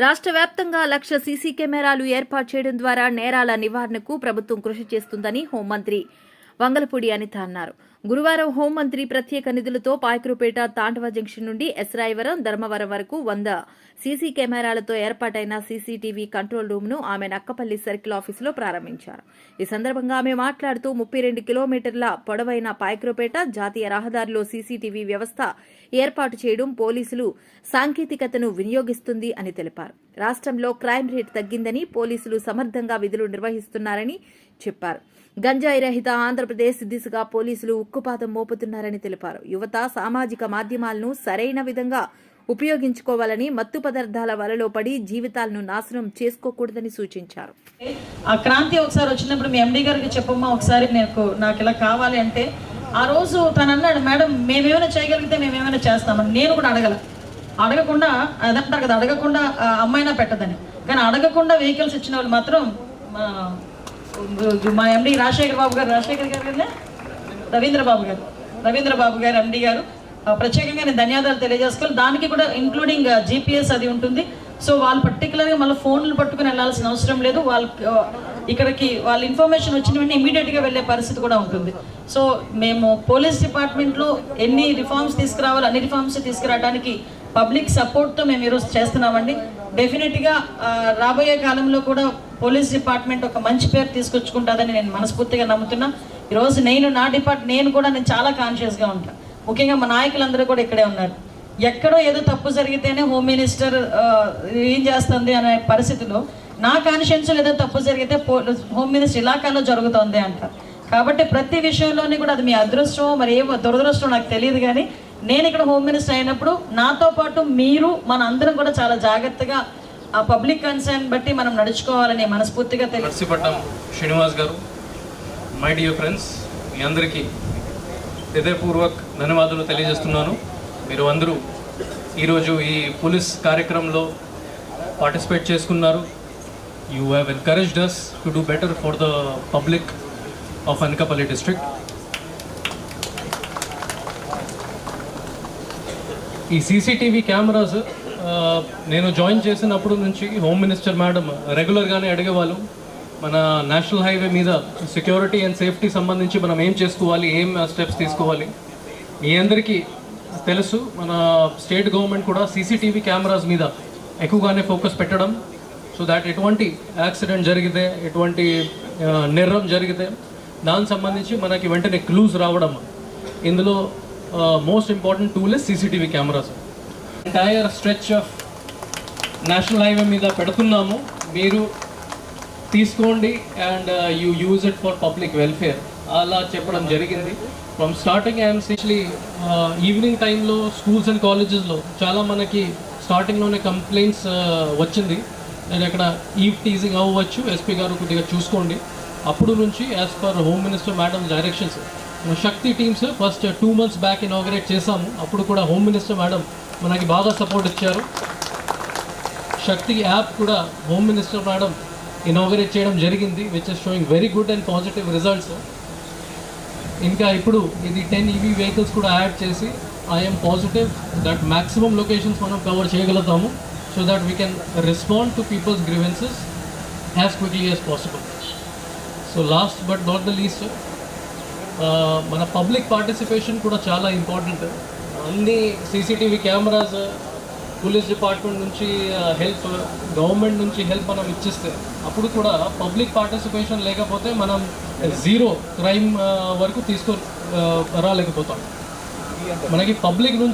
రాష్ట్ర వ్యాప్తంగా లక్ష సీసీ కెమెరాలు ఏర్పాటు చేయడం ద్వారా నేరాల నివారణకు ప్రభుత్వం కృషి చేస్తుందని హోంమంత్రి వంగలపూడి అనిత అన్నారు. గురువారం హోంమంత్రి ప్రత్యేక నిధులతో పాయకురుపేట తాండవ జంక్షన్ నుండి ఎస్రాయవరం ధర్మవరం వరకు వంద సీసీ కెమెరాలతో ఏర్పాటైన సీసీటీవీ కంట్రోల్ రూమ్ను ఆమె నక్కపల్లి సర్కిల్ ఆఫీసులో ప్రారంభించారు. ఈ సందర్భంగా ఆమె మాట్లాడుతూ ముప్పై రెండు కిలోమీటర్ల పొడవైన పాయకురుపేట జాతీయ రహదారిలో సీసీటీవీ వ్యవస్థ ఏర్పాటు చేయడం పోలీసులు సాంకేతికతను వినియోగిస్తుంది అని తెలిపారు. రాష్ట్రంలో క్రైమ్ రేట్ తగ్గిందని పోలీసులు సమర్థంగా విధులు నిర్వహిస్తున్నారని చెప్పారు. గంజాయి రహిత ఆంధ్రప్రదేశ్ దిశగా పోలీసులు ఉక్కుపాతం మోపుతున్నారని తెలిపారు. యువత సామాజిక మాధ్యమాలను సరైన విధంగా ఉపయోగించుకోవాలని మత్తు పదార్థాల వలలో పడి జీవితాలను నాశనం చేసుకోకూడదని సూచించారు. ఆ క్రాంతి ఒకసారి వచ్చినప్పుడు మీ ఎండి గారికి చెప్పమ్మా ఒకసారి నాకు నాకు ఇలా కావాలి అంటే ఆ రోజు తను అన్నాడు మేడం మేమేమైనా చేయగలిగితే మేమేమైనా చేస్తామని. నేను కూడా అడగల. అడగకుండా అదంటారు కదా అడగకుండా అమ్మాయినా పెట్టదని. కానీ అడగకుండా వెహికల్స్ ఇచ్చిన వాళ్ళు మాత్రం మా ఎండి రాజశేఖర్ బాబు గారు రాజశేఖర్ గారు కదా రవీంద్ర బాబు గారు. రవీంద్ర బాబు గారు ఎండి గారు. ప్రత్యేకంగా నేను ధన్యవాదాలు తెలియజేసుకోవాలి దానికి కూడా ఇంక్లూడింగ్ జీపీఎస్ అది ఉంటుంది. సో వాళ్ళు పర్టికులర్గా మళ్ళీ ఫోన్లు పట్టుకుని వెళ్ళాల్సిన అవసరం లేదు. వాళ్ళకి ఇక్కడికి వాళ్ళ ఇన్ఫర్మేషన్ వచ్చిన వెంటనే ఇమీడియట్గా వెళ్ళే పరిస్థితి కూడా ఉంటుంది. సో మేము పోలీస్ డిపార్ట్మెంట్లో ఎన్ని రిఫార్మ్స్ తీసుకురావాలో అన్ని రిఫార్మ్స్ తీసుకురావడానికి పబ్లిక్ సపోర్ట్తో మేము ఈరోజు చేస్తున్నామండి. డెఫినెట్గా రాబోయే కాలంలో కూడా పోలీస్ డిపార్ట్మెంట్ ఒక మంచి పేరు తీసుకొచ్చుకుంటుందని నేను మనస్ఫూర్తిగా నమ్ముతున్నా. ఈరోజు నేను నా డిపార్ట్ నేను కూడా నేను చాలా కాన్షియస్గా ఉంటాను ముఖ్యంగా మా నాయకులందరూ కూడా ఇక్కడే ఉన్నారు. ఎక్కడో ఏదో తప్పు జరిగితేనే హోమ్ మినిస్టర్ ఏం చేస్తుంది అనే పరిస్థితిలో నా కాన్షియన్స్లో ఏదో తప్పు జరిగితే హోమ్ మినిస్టర్ ఇలాకాలో జరుగుతోంది అంటారు కాబట్టి ప్రతి విషయంలోని కూడా అది మీ అదృష్టం మరి ఏమో దురదృష్టం నాకు తెలియదు కానీ నేను ఇక్కడ హోమ్ మినిస్టర్ అయినప్పుడు నాతో పాటు మీరు మన అందరం కూడా చాలా జాగ్రత్తగా ఆ పబ్లిక్ కన్సర్న్ బట్టి మనం నడుచుకోవాలని మనస్ఫూర్తిగా తెలియదు శ్రీనివాస్ గారు మై డియర్ ఫ్రెండ్స్ మీ అందరికీ హృదయపూర్వక్ ధన్యవాదాలు తెలియజేస్తున్నాను. మీరు అందరూ ఈరోజు ఈ పోలీస్ కార్యక్రమంలో పార్టిసిపేట్ చేసుకున్నారు. You have encouraged us to do better for the public of Anakapalli district ఈ సీసీటీవీ కెమెరాస్ నేను జాయిన్ చేసినప్పుడు నుంచి హోమ్ మినిస్టర్ మేడం రెగ్యులర్గానే అడిగేవాళ్ళు మన నేషనల్ హైవే మీద సెక్యూరిటీ అండ్ సేఫ్టీ సంబంధించి మనం ఏం చేసుకోవాలి ఏం స్టెప్స్ తీసుకోవాలి మీ అందరికీ తెలుసు మన స్టేట్ గవర్నమెంట్ కూడా సీసీటీవీ కెమెరాస్ మీద ఎక్కువగానే ఫోకస్ పెట్టడం. సో దాట్ ఎటువంటి యాక్సిడెంట్ జరిగితే ఎటువంటి నిర్రం జరిగితే దానికి సంబంధించి మనకి వెంటనే క్లూస్ రావడం. ఇందులో most important tool is CCTV cameras entire stretch of national highway మీద పెడుతున్నాము. మీరు తీసుకోండి and you use it for public welfare అలా చెప్పడం జరిగింది. From starting I'm specially evening టైంలో స్కూల్స్ అండ్ కాలేజెస్లో చాలా మనకి స్టార్టింగ్లోనే కంప్లైంట్స్ uh, వచ్చింది. నేను అక్కడ ఈవ్ టీజింగ్ అవ్వచ్చు ఎస్పీ గారు కొద్దిగా చూసుకోండి. అప్పుడు నుంచి as per home minister madam directions Shakti teams first two months back inaugurate చేశాము. అప్పుడు కూడా హోమ్ మినిస్టర్ మేడం మనకి బాగా సపోర్ట్ ఇచ్చారు. శక్తి యాప్ కూడా హోమ్ మినిస్టర్ మేడం ఇనాగరేట్ చేయడం జరిగింది which is showing very good and positive results ఇంకా ఇప్పుడు ఇది టెన్ ఈవీ వెహికల్స్ కూడా యాడ్ చేసి I'm positive that maximum locations మనం కవర్ చేయగలుగుతాము so that we can respond to people's grievances as quickly as possible so last but not the least మన public participation కూడా చాలా ఇంపార్టెంట్ అన్ని CCTV cameras police department నుంచి help government నుంచి help మనం ఇచ్చిస్తే అప్పుడు కూడా పబ్లిక్ పార్టిసిపేషన్ లేకపోతే మనం జీరో క్రైమ్ వరకు తీసుకొని రాలేకపోతాం. మనకి పబ్లిక్ నుంచి